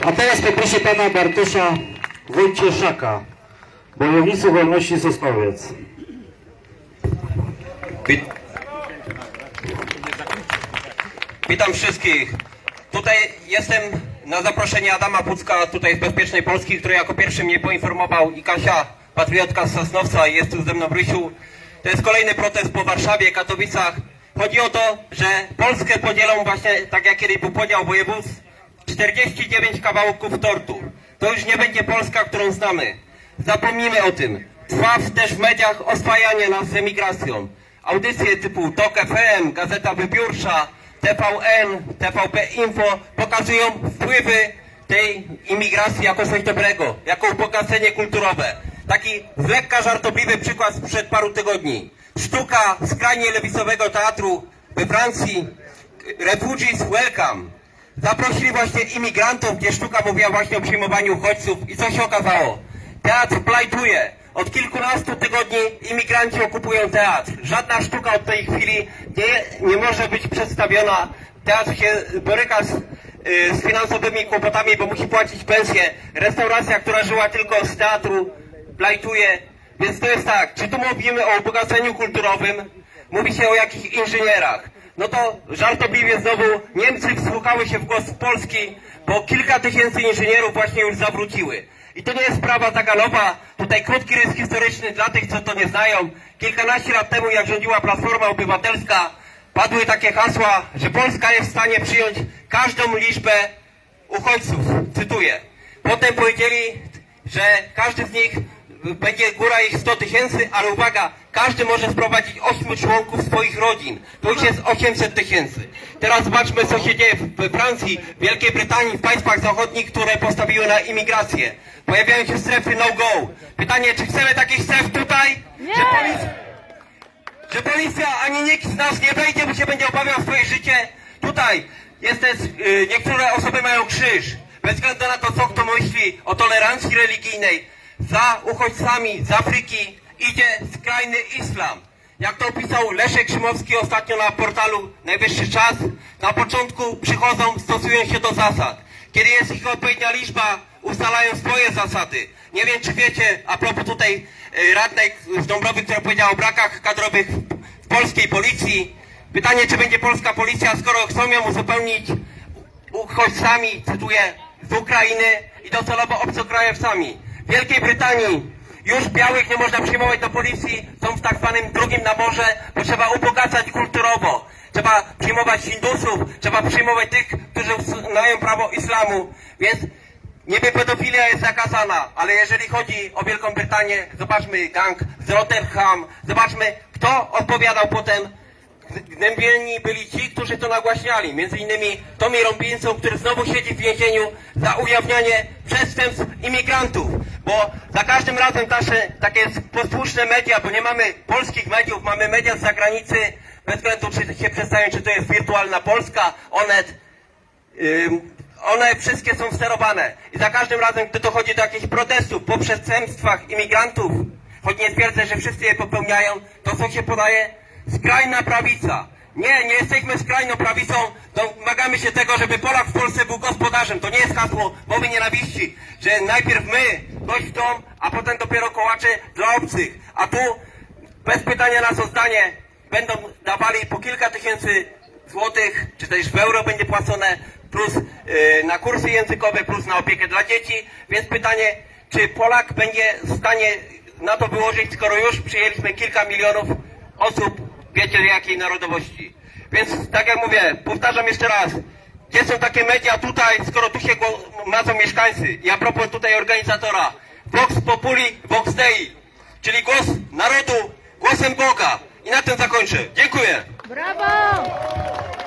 A teraz poproszę pana Bartosza Wojcieszaka, Bojownicy Wolności Sosnowiec. Wit... Witam wszystkich. Tutaj jestem na zaproszenie Adama Pucka tutaj z Bezpiecznej Polski, który jako pierwszy mnie poinformował i Kasia, patriotka z Sosnowca jest tu ze mną w Rysiu. To jest kolejny protest po Warszawie, Katowicach. Chodzi o to, że Polskę podzielą właśnie tak jak kiedyś był podział województw 49 kawałków tortu. To już nie będzie Polska, którą znamy. Zapomnijmy o tym. Trwa też w mediach oswajanie nas z emigracją. Audycje typu TOK FM, Gazeta Wybiórcza, TVN, TVP Info pokazują wpływy tej imigracji jako coś dobrego, jako ubogacenie kulturowe. Taki lekka żartobliwy przykład sprzed paru tygodni. Sztuka skrajnie lewicowego teatru we Francji, Refugees Welcome. Zaprosili właśnie imigrantów, gdzie sztuka mówiła właśnie o przyjmowaniu uchodźców i co się okazało? Teatr plajtuje. Od kilkunastu tygodni imigranci okupują teatr. Żadna sztuka od tej chwili nie, nie może być przedstawiona. Teatr się boryka z, y, z finansowymi kłopotami, bo musi płacić pensję. Restauracja, która żyła tylko z teatru, plajtuje. Więc to jest tak, czy tu mówimy o ubogaceniu kulturowym, mówi się o jakichś inżynierach. No to żartobliwie znowu Niemcy wsłuchały się w głos Polski, bo kilka tysięcy inżynierów właśnie już zawróciły. I to nie jest sprawa Zagalowa, tutaj krótki rys historyczny dla tych, co to nie znają. Kilkanaście lat temu, jak rządziła Platforma Obywatelska, padły takie hasła, że Polska jest w stanie przyjąć każdą liczbę uchodźców, cytuję. Potem powiedzieli, że każdy z nich będzie góra ich 100 tysięcy, ale uwaga, każdy może sprowadzić 8 członków swoich rodzin. To już jest 800 tysięcy. Teraz zobaczmy, co się dzieje w Francji, Wielkiej Brytanii, w państwach zachodnich, które postawiły na imigrację. Pojawiają się strefy no-go. Pytanie, czy chcemy takich stref tutaj? Nie! Że policja, że policja ani nikt z nas nie wejdzie, bo się będzie obawiał swoje życie. Tutaj jest też, y, niektóre osoby mają krzyż. Bez względu na to, co kto myśli o tolerancji religijnej, za uchodźcami z Afryki idzie skrajny islam. Jak to opisał Leszek Szymowski ostatnio na portalu Najwyższy Czas, na początku przychodzą, stosują się do zasad. Kiedy jest ich odpowiednia liczba, ustalają swoje zasady. Nie wiem, czy wiecie, a propos tutaj y, radnej z Dąbrowy, która powiedziała o brakach kadrowych w polskiej policji. Pytanie, czy będzie polska policja, skoro chcą ją uzupełnić uchodźcami, cytuję, z Ukrainy i docelowo obcokrajowcami. Wielkiej Brytanii już białych nie można przyjmować do policji, są w tak zwanym drugim naborze, bo trzeba ubogacać kulturowo. Trzeba przyjmować Hindusów, trzeba przyjmować tych, którzy uznają prawo islamu. Więc niby pedofilia jest zakazana, ale jeżeli chodzi o Wielką Brytanię, zobaczmy gang z Rotherham, zobaczmy, kto odpowiadał potem Gnębieni byli ci, którzy to nagłaśniali. Między innymi Tommy Robinson, który znowu siedzi w więzieniu za ujawnianie przestępstw imigrantów. Bo za każdym razem nasze takie posłuszne media, bo nie mamy polskich mediów, mamy media z zagranicy, bez względu czy się przedstawią, czy to jest wirtualna Polska, Onet, Ym, one wszystkie są sterowane. I za każdym razem, gdy dochodzi do jakichś protestów po przestępstwach imigrantów, choć nie twierdzę, że wszyscy je popełniają, to co się podaje? Skrajna prawica. Nie, nie jesteśmy skrajną prawicą, domagamy się tego, żeby Polak w Polsce był gospodarzem. To nie jest hasło mowy nienawiści, że najpierw my, dom, a potem dopiero kołacze dla obcych. A tu, bez pytania nas o zdanie, będą dawali po kilka tysięcy złotych, czy też w euro będzie płacone, plus yy, na kursy językowe, plus na opiekę dla dzieci. Więc pytanie, czy Polak będzie w stanie na to wyłożyć, skoro już przyjęliśmy kilka milionów osób, wiecie jakiej narodowości. Więc tak jak mówię, powtarzam jeszcze raz, gdzie są takie media tutaj, skoro tu się madzą mieszkańcy? I a propos tutaj organizatora, Vox Populi, Vox Dei, czyli głos narodu, głosem Boga. I na tym zakończę. Dziękuję. Brawo!